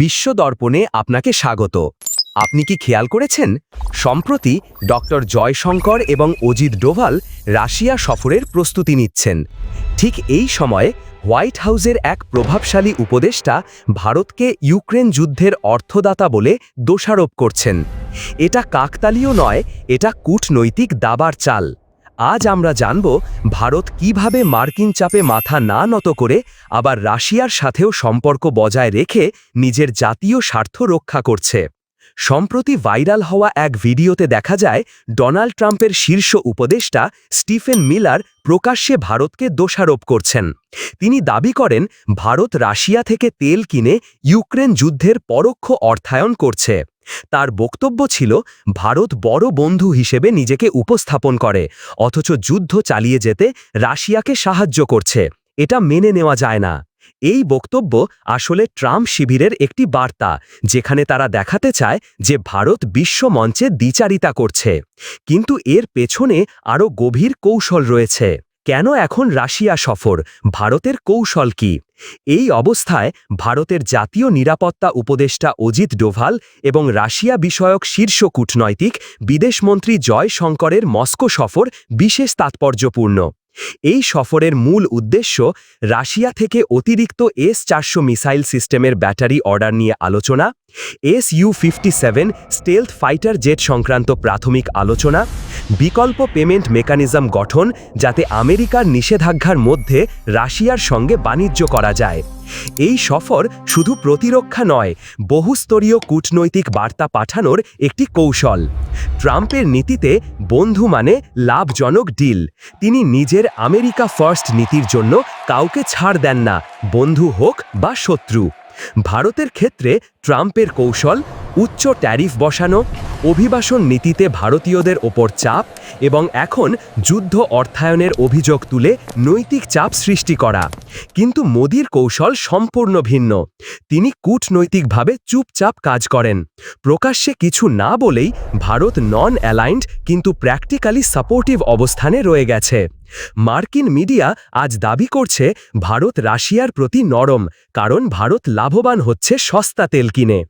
বিশ্ব দর্পণে আপনাকে স্বাগত। আপনি কি খেয়াল করেছেন? সম্প্রতি ডক্টর জয়শঙ্কর এবং অজিত ডোভাল রাশিয়া সফরের প্রস্তুতি নিচ্ছেন। ঠিক এই সময়ে হোয়াইট হাউসের এক প্রভাবশালী উপদেষ্টা ভারতকে ইউক্রেন যুদ্ধের অর্থদাতা বলে দোষারোপ করছেন। এটা কাকতালীয় নয়, এটা কূটনৈতিক দাবার চাল। আজ আমরা জানব ভারত কীভাবে মার্কিন চাপে মাথা না নত করে আবার রাশিয়ার সাথেও সম্পর্ক বজায় রেখে নিজের জাতীয় স্বার্থ রক্ষা করছে। সম্প্রতি ভাইরাল হওয়া এক ভিডিওতে দেখা যায়, ডোনাল্ড ট্রাম্পের শীর্ষ উপদেষ্টা স্টিফেন মিলার প্রকাশ্যে ভারতকে দোষারোপ করছেন। তিনি দাবি করেন, ভারত রাশিয়া থেকে তেল কিনে ইউক্রেন যুদ্ধের পরোক্ষ অর্থায়ন করছে। তার বক্তব্য ছিল, ভারত বড় বন্ধু হিসেবে নিজেকে উপস্থাপন করে, অথচ যুদ্ধ চালিয়ে যেতে রাশিয়াকে সাহায্য করছে। এটা মেনে নেওয়া যায় না। এই বক্তব্য আসলে ট্রাম্প শিবিরের একটি বার্তা, যেখানে তারা দেখাতে চায় যে ভারত বিশ্ব মঞ্চে দ্বিচারিতা করছে। কিন্তু এর পেছনে আরও গভীর কৌশল রয়েছে। কেন এখন রাশিয়া সফর? ভারতের কৌশল কি? এই অবস্থায় ভারতের জাতীয় নিরাপত্তা উপদেষ্টা অজিত ডোভাল এবং রাশিয়া বিষয়ক শীর্ষ কূটনৈতিক বিদেশমন্ত্রী জয় শঙ্করের মস্কো সফর বিশেষ তাৎপর্যপূর্ণ। এই সফরের মূল উদ্দেশ্য রাশিয়া থেকে অতিরিক্ত এস চারশো মিসাইল সিস্টেমের ব্যাটারি অর্ডার নিয়ে আলোচনা, S U fifty seven stealth fighter jet সংক্রান্ত প্রাথমিক আলোচনা, বিকল্প পেমেন্ট মেকানিজম গঠন যাতে আমেরিকার নিষেধাজ্ঞার মধ্যে রাশিয়ার সঙ্গে বাণিজ্য করা যায়। এই সফর শুধু প্রতিরক্ষা নয়, বহুস্তরীয় কূটনৈতিক বার্তা পাঠানোর একটি কৌশল। ট্রাম্পের নীতিতে বন্ধু মানে লাভজনক ডিল। তিনি নিজের আমেরিকা ফার্স্ট নীতির জন্য কাউকে ছাড় দেন না, বন্ধু হোক বা শত্রু। ভারতের ক্ষেত্রে ট্রাম্পের কৌশল উচ্চ ট্যারিফ বসানো, অভিবাসন নীতিতে ভারতীয়দের ওপর চাপ এবং এখন যুদ্ধ অর্থায়নের অভিযোগ তুলে নৈতিক চাপ সৃষ্টি করা। কিন্তু মোদির কৌশল সম্পূর্ণ ভিন্ন। তিনি কূটনৈতিকভাবে চুপচাপ কাজ করেন। প্রকাশ্যে কিছু না বলেই ভারত নন অ্যালাইন্ড কিন্তু প্র্যাকটিক্যালি সাপোর্টিভ অবস্থানে রয়ে গেছে। মার্কিন মিডিয়া আজ দাবি করছে ভারত রাশিয়ার প্রতি নরম, কারণ ভারত লাভবান হচ্ছে সস্তা তেল কিনে।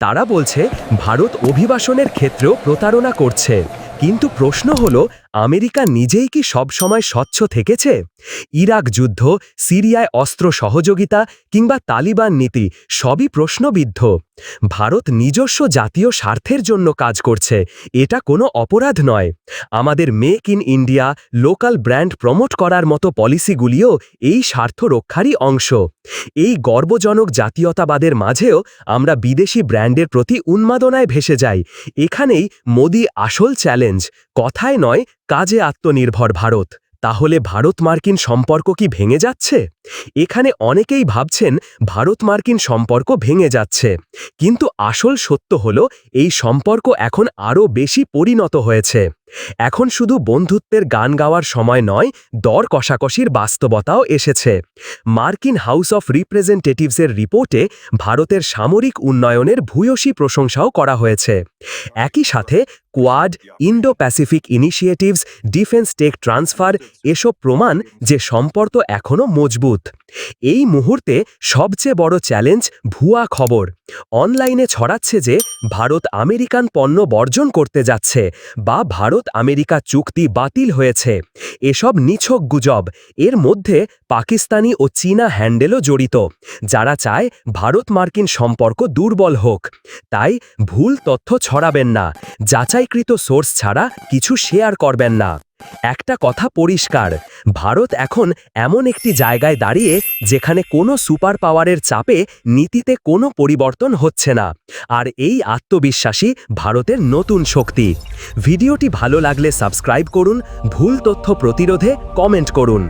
তারা বলছে, ভারত অভিবাসনের ক্ষেত্রেও প্রতারণা করছে। কিন্তু প্রশ্ন হল, আমেরিকা নিজেই কি সবসময় স্বচ্ছ থেকেছে? ইরাক যুদ্ধ, সিরিয়ায় অস্ত্র সহযোগিতা কিংবা তালিবান নীতি সবই প্রশ্নবিদ্ধ। ভারত নিজস্ব জাতীয় স্বার্থের জন্য কাজ করছে, এটা কোনো অপরাধ নয়। আমাদের make in India local brand promote করার মতো পলিসিগুলিও এই স্বার্থ রক্ষারই অংশ। এই গর্বজনক জাতীয়তাবাদের মাঝেও আমরা বিদেশি ব্র্যান্ডের প্রতি উন্মাদনায় ভেসে যাই। এখানেই মোদি আসল চ্যালেঞ্জ কথায় নয়, কাজে আত্মনির্ভর ভারত। তাহলে ভারত মার্কিন সম্পর্ক কি ভেঙে যাচ্ছে? এখানে অনেকেই ভাবছেন, ভারত মার্কিন সম্পর্ক ভেঙে যাচ্ছে। কিন্তু আসল সত্য হল, এই সম্পর্ক এখন আরও বেশি পরিণত হয়েছে। এখন শুধু বন্ধুত্বের গান গাওয়ার সময় নয়, দর কষাকষির বাস্তবতাও এসেছে। মার্কিন হাউস অফ রিপ্রেজেন্টেটিভসের রিপোর্টে ভারতের সামরিক উন্নয়নের ভূয়সী প্রশংসাও করা হয়েছে। একই সাথে Quad Indo Pacific initiatives, defence tech transfer এসব প্রমাণ যে সম্পর্ক এখনও মজবুত। এই মুহূর্তে সবচেয়ে বড় চ্যালেঞ্জ ভুয়া খবর। অনলাইনে ছড়াচ্ছে যে ভারত আমেরিকান পণ্য বর্জন করতে যাচ্ছে বা ভারত আমেরিকা চুক্তি বাতিল হয়েছে। এসব নিছক গুজব। এর মধ্যে পাকিস্তানি ও চীনা হ্যান্ডেলও জড়িত, যারা চায় ভারত মার্কিন সম্পর্ক দুর্বল হোক। তাই ভুল তথ্য ছড়াবেন না, যাচাইকৃত সোর্স ছাড়া কিছু শেয়ার করবেন না। একটা কথা পরিষ্কার, ভারত এখন এমন একটি জায়গায় দাঁড়িয়ে যেখানে কোনো সুপার পাওয়ারের চাপে নীতিতে কোনো পরিবর্তন হচ্ছে না, আর এই আত্মবিশ্বাসী ভারতের নতুন শক্তি। ভিডিওটি ভালো লাগলে সাবস্ক্রাইব করুন, ভুল তথ্য প্রতিরোধে কমেন্ট করুন।